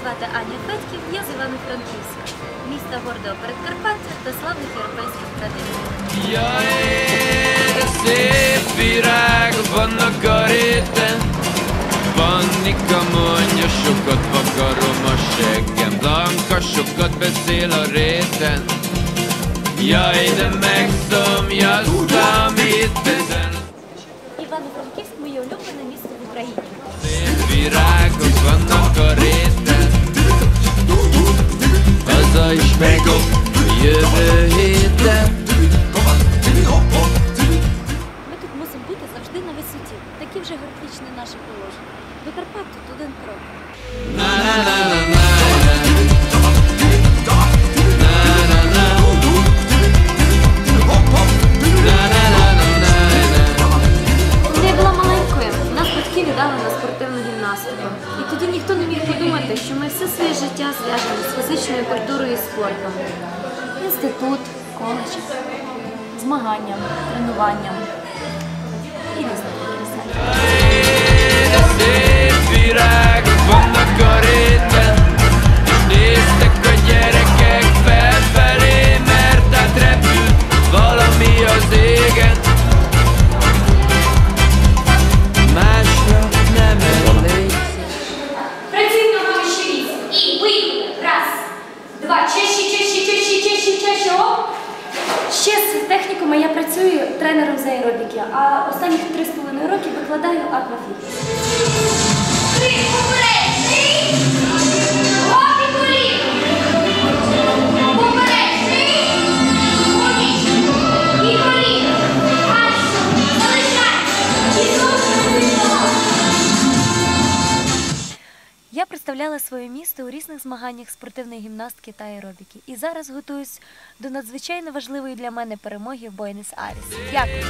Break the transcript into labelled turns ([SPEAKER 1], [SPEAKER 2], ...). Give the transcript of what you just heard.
[SPEAKER 1] звати Аня Федьків, я з Івано-Франківська, міста гордого Передкарпаття та slавних європейських традицій.
[SPEAKER 2] Jag är en szép vannak a réten Van mondja, sokat vakarom a seggem Blanka sokat beszél a réten Jaj, de megszomjazta, mit ezen
[SPEAKER 1] Івано-Франківськ моє улюблене місто в Україні.
[SPEAKER 2] Szép virágok Is megyek
[SPEAKER 1] Ми тут мусимо бути завжди на висоті. Такі вже графічні наше положення. До Карпат тут один крок. Спортивну. І тоді ніхто не міг подумати, що ми все своє життя зв'яжемо з фізичною культурою і спортом. Інститут, коледж, змаганням, тренуванням і різне техніками я працюю тренером з аеробіки, а останніх три з половиною роки викладаю аквафітнес. Я представляла своє місто у різних змаганнях спортивної гімнастики та аеробіки. І зараз готуюсь до надзвичайно важливої для мене перемоги в Буенос-Айресі. Дякую!